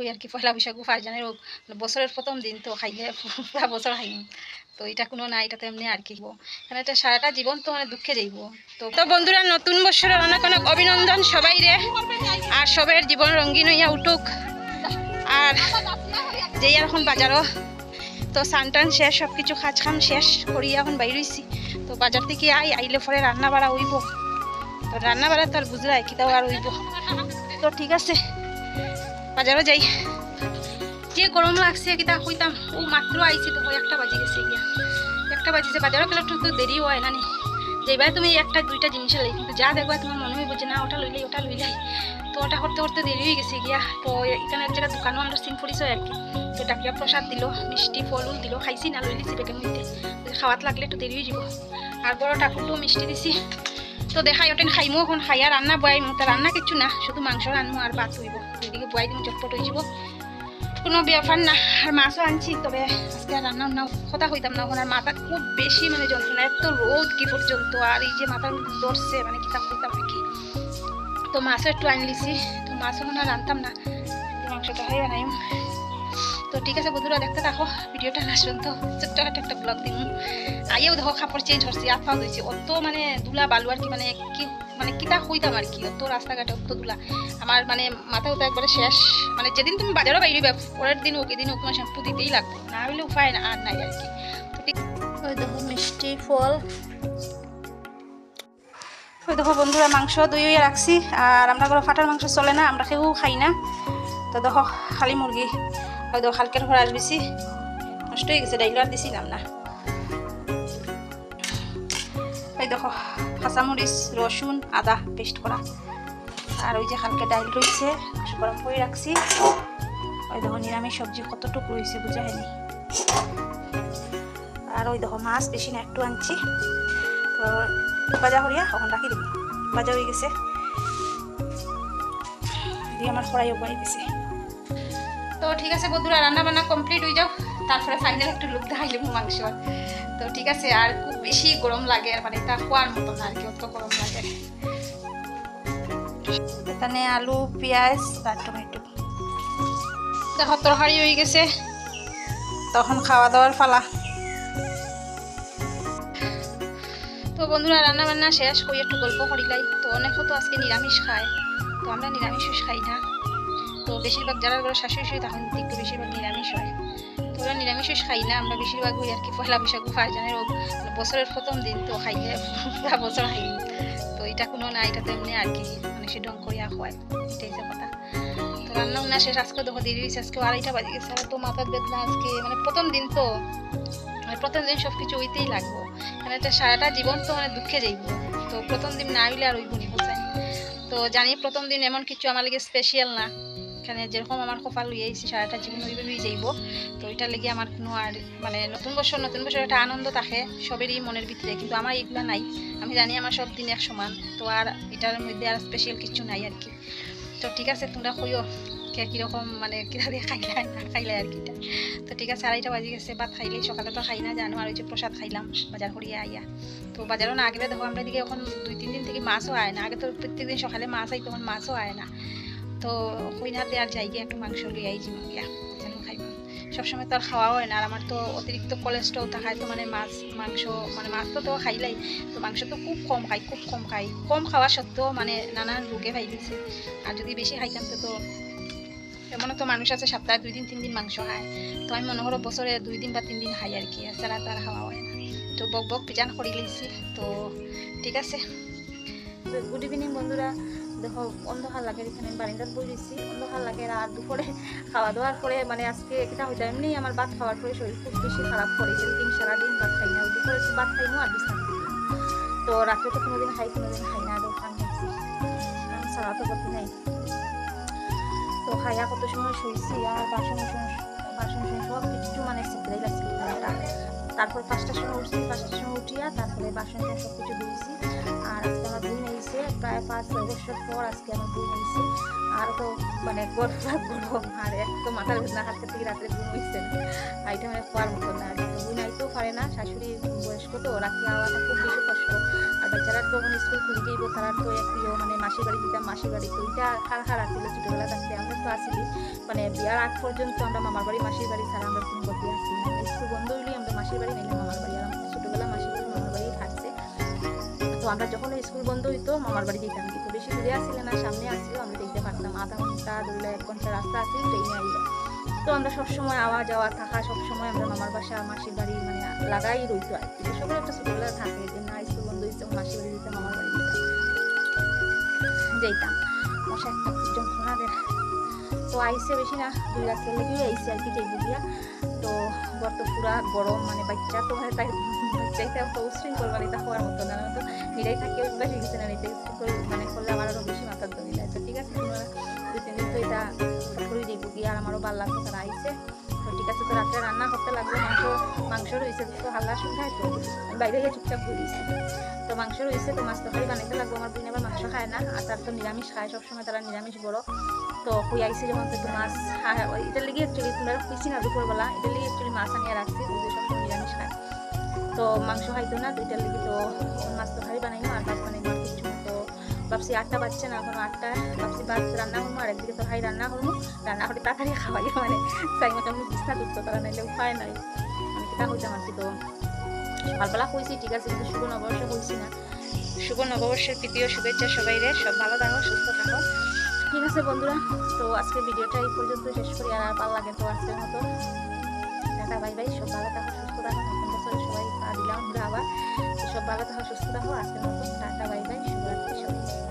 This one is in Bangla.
হই আর কি পয়লা বৈশাখও ফার্স্ট জানের হোক বছরের প্রথম দিন তো খাইলে পুরা বছর খাইম তো এটা কোনো না এটা তো এমনি আর কি মানে এটা সারাটা জীবন তো মানে দুঃখে যাইব। তো তো বন্ধুরা, নতুন বছরের অনেক অনেক অভিনন্দন সবাই রে। আর সবের জীবন রঙিন হইয়া উঠুক। আর যেই আর এখন বাজারও। তো সানটান শেষ সব কিছু খাজ খাম শেষ করিয়া এখন বাইর হইছি। তো বাজার থেকে আই, আইলে পরে রান্না বাড়া হইব। তো রান্না বাড়া তো আর বুঝলাই কি তাও আর হইব। তো ঠিক আছে। বাজারও যাই। যে গরম লাগছে কিতা কইতাম, ও মাত্র আইছি তো একটা বাজি গেছে গিয়া একটা বাজিছে, বাজারও গেলে তো দেরি হয় না নি। যেবার তুমি একটা, দুইটা জিনিস লাই কিন্তু যা দেখবা তোমার মনে হইব যে না, ওটা লইলাই ওটা লইলাই। তো ওটা করতে করতে দেরি হয়ে গেছে গিয়া তো এখানে এক জায়গায় দোকানও আমরা সিন পরিচয় আর কি। তো ডাকিয়া প্রসাদ দিল, মিষ্টি, ফল, উল দিল, খাইছি, না লই লিছি বেগের মধ্যে খাওয়াত লাগলে একটু দেরি হয়ে যাব। আর বড় ঠাকুরটাও মিষ্টি দিছি। তো দেখাই ওটেন খাইমো এখন, খাইয়া রান্না বয়াইমো। তা রান্না কিছু না, শুধু মাংস রান্নু আর ভাত হইব। এদিকে বয়াই দিন চটপট হয়ে যাব। কোনো ব্যাপার না, আর মাছও আনছি, তবে আজকে আর রান্না না কথা হইতাম না ওখানে মাথা খুব বেশি মানে যন্ত্রণা, এত রোদ কি পর্যন্ত, আর এই যে মাথা ধরছে মানে কিতাব করতাম নাকি? কি তো মাছও একটু আনলিছি তো মাছও হয় রান্তাম না, মাংসটা হয় বানাইম। তো ঠিক আছে বন্ধুরা, দেখতে থাকো। ভিডিওটা না শুনতো। ছোট্ট একটা ব্লগ দিম। আইয়াও দেখো, কাপড় চেঞ্জ হচ্ছে পাও দিয়েছি অত মানে দুলা বালু আর কি মানে কি মানে কিতা হইতাম আর কি, অত রাস্তাঘাটে, অত দুলা আমার মানে মাথা উঠা একবারে শেষ। মানে যেদিন তুমি বাজারও বাইরে পরের দিন ওকে দিন তোমার শ্যাম্পু দিতেই লাগবে। না হলে উপায় না, আর নাই আর কি। ওই দেখো মিষ্টি ফল। ওই দেখো বন্ধুরা, মাংস দই রাখছি। আর আমরা কোনো ফাটার মাংস চলে না, আমরা কেউ খাই না। তো দেখো, খালি মুরগি। ওই দেখো হালকের ঘর আসবেছি নষ্ট হয়ে গেছে ডাইল আর দিছিলাম না। ওই দেখো কাঁচামরিচ রসুন আদা পেস্ট করা আর ওই যে হালকা ডাইল রয়েছে গরম করে রাখছি ওই দেখো নিরামিষ সবজি কতটুকু রয়েছে বুঝা হয়নি আর ওই দেখো, মাছ বেশি না একটু আনছি। তো বাজা করিয়া এখন রাখি দেবো বাজা হয়ে গেছে। দিয়ে আমার খড়াইও হয়ে গেছে তো ঠিক আছে বন্ধুরা রান্না বান্না কমপ্লিট হয়ে যাও। তারপরে ফাইনাল একটু লুক দেখাইলে মাংস তো ঠিক আছে, আর খুব বেশি গরম লাগে, আর মানে তা খোয়ার মতো না আর কি, অত গরম লাগে। এখানে আলু, পেঁয়াজ, আর টমেটো। দেখো, তরকারি হয়ে গেছে। তখন খাওয়া দাওয়ার ফালা তো বন্ধুরা রান্না বান্না শেষ করে একটু গল্প করিলাই। তো অনেকে তো আজকে নিরামিষ খায়। তো আমরা নিরামিষ খাই না। তো বেশিরভাগ যারা ঘরে শাশুড়ি শুয়ে তখন একটু বেশিরভাগ নিরামিষ হয়। তো ওরা নিরামিষ খাই না, আমরা বেশিরভাগ ওই আর কি পয়লা বৈশাখ ফার্স্ট জানের বছরের প্রথম দিন তো খাইলে পুরা বছর খাই। তো এটা কোনো না, এটা তো এমনি আর কি মানে সে ডং করিয়া খাওয়ায় এটাই যে কথা। তো রান্না বান্না শেষ, আজকে দেখো দেরি হয়েছে আজকে আড়াইটা বাজে গেছে আর তো মাথার বেদনা আজকে মানে প্রথম দিন তো মানে প্রথম দিন সব কিছু হইতেই লাগবো। মানে এটা সারাটা জীবন তো মানে দুঃখে যাইব, তো প্রথম দিন না হইলে আর ওই বোঝাই তো জানি প্রথম দিন এমন কিছু আমার লাগে স্পেশাল না। এখানে যেরকম আমার কপাল লইয়ে আইছি সারাটা জীবন ওইভাবে লই যাইব। তো ওইটার লেগে আমার কোনো আর মানে নতুন বছর নতুন বছর একটা আনন্দ থাকে, সবেরই মনের ভিতরে। কিন্তু আমার এইগুলো নাই। আমি জানি আমার সব দিন এক সমান। তো আর এটার মধ্যে আর স্পেশাল কিছু নাই আর কি। তো ঠিক আছে, তোমরা কইও কে কীরকম মানে কিরা দিয়ে খাইলে, না খাইলে আর কি। তো ঠিক আছে, আড়াইটা বাজে গেছে, ভাত খাইলেই সকালে তো খাই না, জানো, আর ওই যে প্রসাদ খাইলাম, বাজার করিয়া আইয়া। তো বাজারও না আগে দেখো, আমরা দিকে এখন দুই, তিন দিন থেকে মাছও আয় না। আগে তো প্রত্যেক দিন সকালে মাছ আই তখন মাছও আয় না। তো কইনাতে আর যাই গিয়ে একটু মাংস লিয়ে আই জীবন গিয়া যেন খাইব। সবসময় তো আর খাওয়া হয় না, আর আমার তো অতিরিক্ত কোলেস্ট্রল থাকায় তো মানে মাছ, মাংস মানে মাছ তো তো খাইলাই, তো মাংস তো খুব কম খাই, খুব কম খাই। কম খাওয়া সত্ত্বেও মানে নানান রোগে ভাই দিছে আর যদি বেশি খাইতাম তো এমনও তো মানুষ আছে, সপ্তাহে দুই দিন, তিন দিন মাংস খায়। তো আমি মনে করো বছরে দুই দিন বা তিন দিন খাই আর কি, এছাড়া তার খাওয়া হয় না। তো বক বক পিজান করে লিছি তো ঠিক আছে। গুড ইভিনিং বন্ধুরা। দেখো অন্ধকার লাগে, এখানে আমি বারিন্দার বই দিচ্ছি অন্ধকার লাগে, রাত দুপুরে খাওয়া দাওয়ার পরে মানে আজকে এটা হইতে, এমনি আমার ভাত খাওয়ার পরে শরীর খুব বেশি খারাপ করে যেদিন সারাদিন ভাত খাই না দুপুরে ভাত খাই না আর বিছনা তো রাত্রে তো কোনোদিন খাই কোনোদিন খাই না খাইছি সারা তো করতে নাই। তো খাইয়া কত সময় শুয়েছি আর বাসন বাসন সব কিছু মানে লাগছে তারপর পাঁচটার সময় উঠছি, পাঁচটার সময় উঠিয়া তারপরে বাসন সব কিছু ধুয়েছি আর আজকে আমার বই নিয়েছে প্রায় পাঁচ, ছয় বছর পর আজকে আমার বই নিয়েছে আর তো মানে গরম আর এক তো মাথার বেদনা হাতে থেকে রাত্রে ঘুম হয়েছে এটা মানে খোয়ার মতো না। পারে না, শাশুড়ি বয়স্ক তো রাত্রে আওয়াটা খুব বেশি কষ্ট? আর বাচ্চারা তখন স্কুল খুলে যাইব তারা তো একটু মানে মাসির বাড়ি দিতাম, মাসির বাড়ি। তো এটা খার খার আসছিল ছোটোবেলা থাকতে আমরা তো আসিলি মানে বিয়ার আগ পর্যন্ত আমরা মামার বাড়ি, মাসির বাড়ি ছাড়া আমরা কোনো গতি আসি স্কুল বন্ধ হইলেই আমরা মাসির বাড়ি নিলে মামার বাড়ি আর ছোটোবেলা মাসির বাড়ি, মামার বাড়ি থাকছে। তো আমরা যখন স্কুল বন্ধ হইতো, মামার বাড়ি দিতাম কিন্তু বেশি দূরে আসছিল না, সামনে আসছিল আমরা দেখতে পারতাম। আধা ঘণ্টা ধরলে এক ঘণ্টা রাস্তা আসছিল ট্রেনে আইল। তো আমরা সবসময় আওয়া যাওয়া থাকা সবসময় আমরা মামার বাসা মাসির বাড়ি মানে লাগাই রইতো আর কি। সকলে একটা ছোটোবেলা থাকে যে না, স্কুল বন্ধ হয়েছে মাসির বাড়ি দিতাম মামার বাড়ি দিতাম যাইতাম। মশা একটা যন্ত্রণা দেয় তো আইসে বেশি না, দুই রাস্তার লেগেও আইসে আর কি যাইব গিয়া তো ঘর তো পুরা গরম মানে বাচ্চা তো মানে তাই বাচ্চাইতে একটা উশৃঙ্খল মানে তা হওয়ার মতো না। তো নিরাই থাকে অভ্যাস হয়ে গেছে না এটা মানে করলে আমার আরও বেশি মাথার ভালো লাগতো তারা আইসে তো ঠিক আছে, তো রাত্রে রান্না করতে লাগবে, মাংস মাংস রয়েছে, তো হাল্লা শুনখায় তো। বাইরে গিয়ে চুপচাপ ঘুরিয়েছি তো মাংস রয়েছে, তো মাছ তরকারি বানাইতে লাগবে, আমার বোন আবার মাংস খায় না, আর তার তো নিরামিষ খায়, সবসময় তারা নিরামিষ বড়। তো কই আইসি যখন তো মাছ ওই এটার লিগে অ্যাকচুয়ালি তোমরা খুঁজছি না দুপুরবেলা এটার লিগে অ্যাকচুয়ালি মাছ আনিয়ে রাখছি সবসময় নিরামিষ খায়। তো মাংস খাইতো না, তো এটার লিগে তো মাছ তরকারি বানাইবো আর ভাত বানাইবো আর কিছু না। তো ভাবছি আটটা বাজছে না এখন আটটা। ভাবছি ভাত রান্না করব আর একদিকে তরকারি রান্না করব। রান্না করে তাড়াতাড়ি খাওয়াই মানে তাই মতো আমি বিছনা তুলতো তারা নাইলে উপায় নাই। আমি কিতা হইতাম আর কি তো। সকালবেলা কইছি ঠিক আছে কিন্তু শুভ নববর্ষ কইছি না। শুভ নববর্ষের তৃতীয় শুভেচ্ছা সবাই রে সব ভালো থাকো সুস্থ থাকো। ঠিক আছে বন্ধুরা তো আজকে ভিডিওটা এই পর্যন্ত শেষ করি আর আর ভালো লাগে তো আজকের মতো। টাটা বাই বাই সব ভালো থাকো সুস্থ থাকো। বছরে সবাই পা দিলাম। আমরা আবার সব ভালো থাকো, সুস্থ থাকো। আজকের মতো টাটা, বাই বাই। শুভরাত্রি সবাই